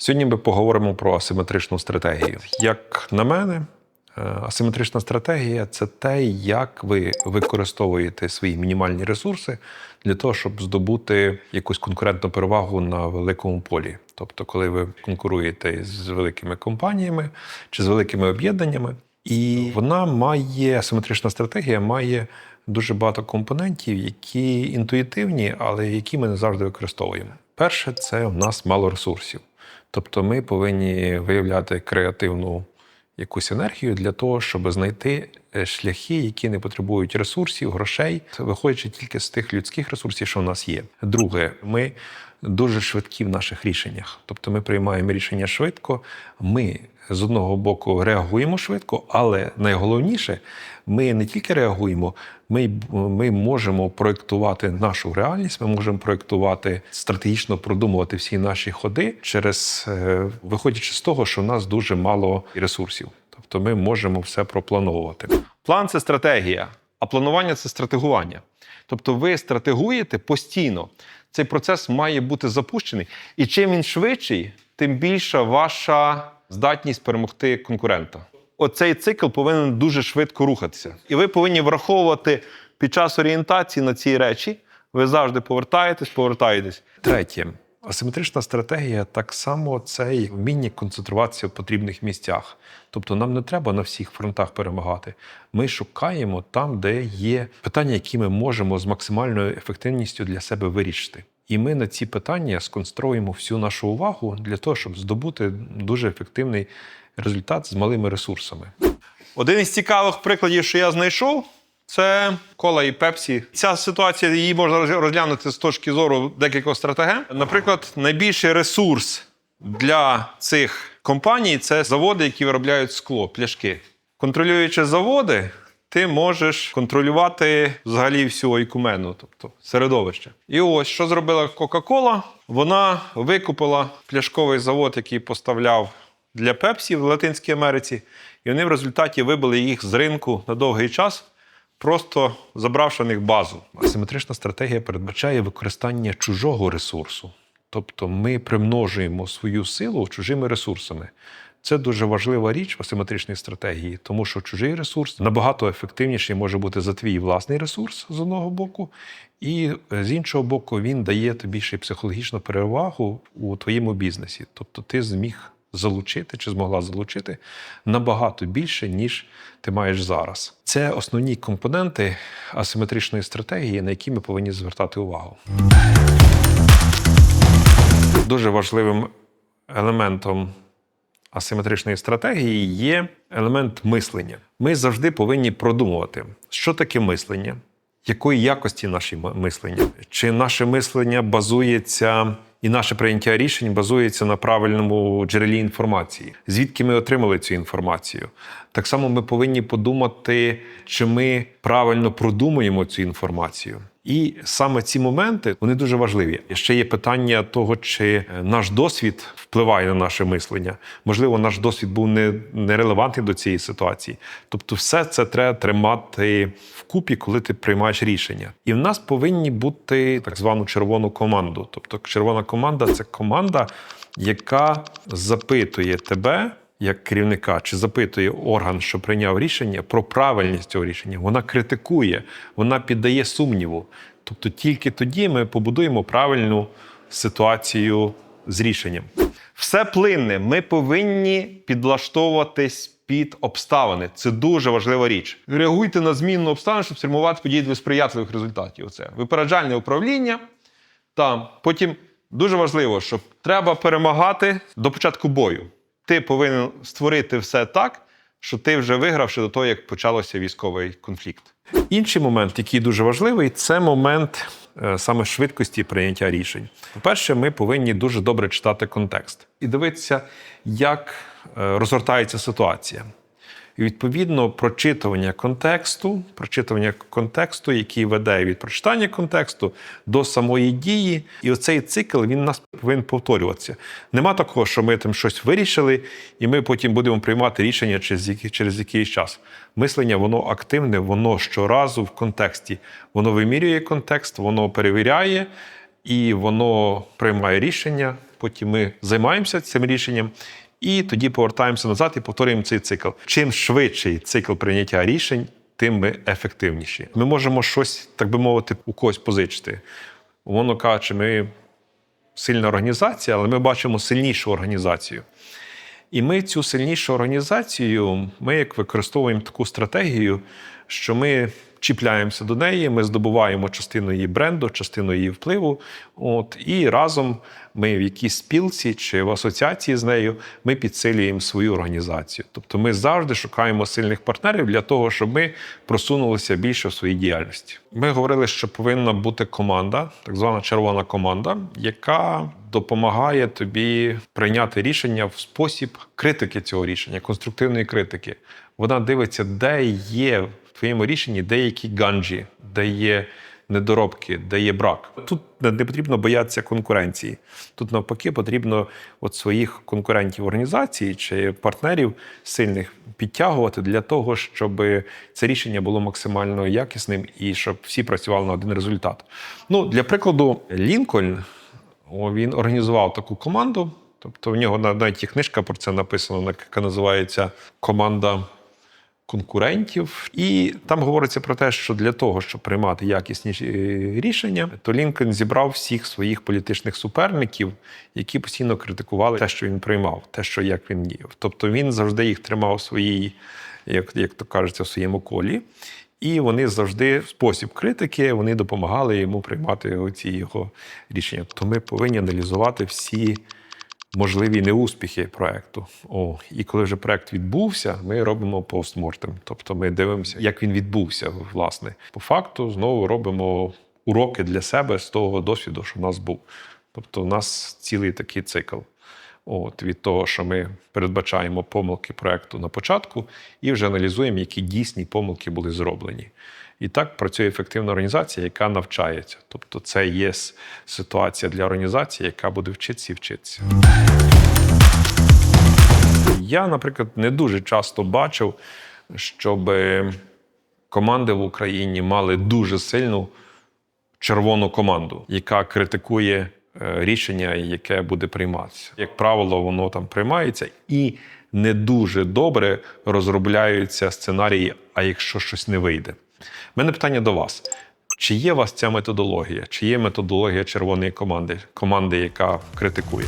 Сьогодні ми поговоримо про асиметричну стратегію. Як на мене, е, асиметрична стратегія це те, як ви використовуєте свої мінімальні ресурси для того, щоб здобути якусь конкурентну перевагу на великому полі. Тобто, коли ви конкуруєте з великими компаніями чи з великими об'єднаннями, і вона має асиметрична стратегія, має дуже багато компонентів, які інтуїтивні, але які ми не завжди використовуємо. Перше, це у нас мало ресурсів. Тобто ми повинні виявляти креативну якусь енергію для того, щоб знайти е, шляхи, які не потребують ресурсів, грошей, виходячи тільки з тих людських ресурсів, що в нас є. Друге, ми дуже швидкі в наших рішеннях. Тобто ми приймаємо рішення швидко. Ми з одного боку реагуємо швидко, але найголовніше, ми не тільки реагуємо, ми, ми можемо проєктувати нашу реальність, ми можемо проєктувати стратегічно продумувати всі наші ходи через е, виходячи з того, що в нас дуже мало ресурсів. Тобто ми можемо все проплановувати. План це стратегія, а планування це стратегування. Тобто ви стратегуєте постійно. Цей процес має бути запущений. І чим він швидший, тим більша ваша здатність перемогти конкурента. Оцей цикл повинен дуже швидко рухатися. І ви повинні враховувати під час орієнтації на ці речі. Ви завжди повертаєтесь, повертаєтесь. Третє. Асиметрична стратегія так само це й вміння концентруватися в потрібних місцях. Тобто нам не треба на всіх фронтах перемагати. Ми шукаємо там, де є питання, які ми можемо з максимальною ефективністю для себе вирішити. І ми на ці питання сконструюємо всю нашу увагу для того, щоб здобути дуже ефективний результат з малими ресурсами. Один із цікавих прикладів, що я знайшов, це кола і пепсі. Ця ситуація її можна розглянути з точки зору декількох стратегем. Наприклад, найбільший ресурс для цих компаній це заводи, які виробляють скло, пляшки. Контролюючи заводи, ти можеш контролювати взагалі всю ікумену, тобто середовище. І ось що зробила Кока-Кола. Вона викупила пляшковий завод, який поставляв для Пепсі в Латинській Америці, і вони в результаті вибили їх з ринку на довгий час, просто забравши в них базу. Асиметрична стратегія передбачає використання чужого ресурсу. Тобто ми примножуємо свою силу чужими ресурсами. Це дуже важлива річ в асиметричній стратегії, тому що чужий ресурс набагато ефективніший може бути за твій власний ресурс з одного боку, і е, з іншого боку, він дає тобі ще психологічну перевагу у твоєму бізнесі. Тобто ти зміг залучити чи змогла залучити набагато більше, ніж ти маєш зараз. Це основні компоненти асиметричної стратегії, на які ми повинні звертати увагу. Дуже важливим елементом асиметричної стратегії є елемент мислення. Ми завжди повинні продумувати, що таке мислення, якої якості наші мислення, чи наше мислення базується. І наше прийняття рішень базується на правильному джерелі інформації, звідки ми отримали цю інформацію. Так само ми повинні подумати, чи ми правильно продумуємо цю інформацію. І саме ці моменти вони дуже важливі. Ще є питання того, чи е, наш досвід впливає на наше мислення. Можливо, наш досвід був не, нерелевантний до цієї ситуації. Тобто, все це треба тримати вкупі, коли ти приймаєш рішення. І в нас повинні бути так звану червону команду. Тобто, червона команда це команда, яка запитує тебе. Як керівника чи запитує орган, що прийняв рішення про правильність цього рішення, вона критикує, вона піддає сумніву. Тобто тільки тоді ми побудуємо правильну ситуацію з рішенням. Все плинне. Ми повинні підлаштовуватись під обставини. Це дуже важлива річ. Реагуйте на змінну обставину, щоб спрямувати події до сприятливих результатів. Оце випереджальне управління. Там потім дуже важливо, що треба перемагати до початку бою. Ти повинен створити все так, що ти вже виграв ще до того, як почався військовий конфлікт. Інший момент, який дуже важливий, це момент е, саме швидкості прийняття рішень. По-перше, ми повинні дуже добре читати контекст і дивитися, як е, розгортається ситуація. І відповідно прочитування контексту, прочитування контексту, який веде від прочитання контексту до самої дії, і оцей цикл він нас повинен повторюватися. Нема такого, що ми там щось вирішили, і ми потім будемо приймати рішення через через якийсь час. Мислення воно активне, воно щоразу в контексті. Воно вимірює контекст, воно перевіряє і воно приймає рішення потім ми займаємося цим рішенням. І тоді повертаємося назад і повторюємо цей цикл. Чим швидший цикл прийняття рішень, тим ми ефективніші. Ми можемо щось, так би мовити, у когось позичити. Умовно кажучи, ми сильна організація, але ми бачимо сильнішу організацію. І ми цю сильнішу організацію, ми як використовуємо таку стратегію, що ми чіпляємося до неї, ми здобуваємо частину її бренду, частину її впливу. От, і разом ми в якійсь спілці чи в асоціації з нею ми підсилюємо свою організацію. Тобто ми завжди шукаємо сильних партнерів для того, щоб ми просунулися більше в своїй діяльності. Ми говорили, що повинна бути команда, так звана червона команда, яка допомагає тобі прийняти рішення в спосіб критики цього рішення, конструктивної критики. Вона дивиться, де є в твоєму рішенні деякі ганджі, де є недоробки, де є брак. Тут не потрібно боятися конкуренції. Тут навпаки потрібно от своїх конкурентів організації чи партнерів сильних підтягувати для того, щоб це рішення було максимально якісним і щоб всі працювали на один результат. Ну, для прикладу, Лінкольн він організував таку команду. Тобто в нього навіть є книжка про це написана, яка називається Команда конкурентів. І там говориться про те, що для того, щоб приймати якісніші е, рішення, то Лінкольн зібрав всіх своїх політичних суперників, які постійно критикували те, що він приймав, те, що як він діяв. Тобто він завжди їх тримав в своїй, як, як то кажеться, в своєму колі. І вони завжди в спосіб критики вони допомагали йому приймати оці його рішення. То ми повинні аналізувати всі можливі неуспіхи проекту. О, і коли вже проект відбувся, ми робимо постмортем. Тобто ми дивимося, як він відбувся, власне. По факту знову робимо уроки для себе з того досвіду, що в нас був. Тобто, у нас цілий такий цикл. От, від того, що ми передбачаємо помилки проекту на початку, і вже аналізуємо, які дійсні помилки були зроблені. І так працює ефективна організація, яка навчається. Тобто, це є ситуація для організації, яка буде вчитися і вчитися. Я, наприклад, не дуже часто бачив, щоб команди в Україні мали дуже сильну червону команду, яка критикує Е, рішення, яке буде прийматися. Як правило, воно там приймається і не дуже добре розробляються сценарії, а якщо щось не вийде. У мене питання до вас. Чи є у вас ця методологія? Чи є методологія червоної команди, команди, яка критикує?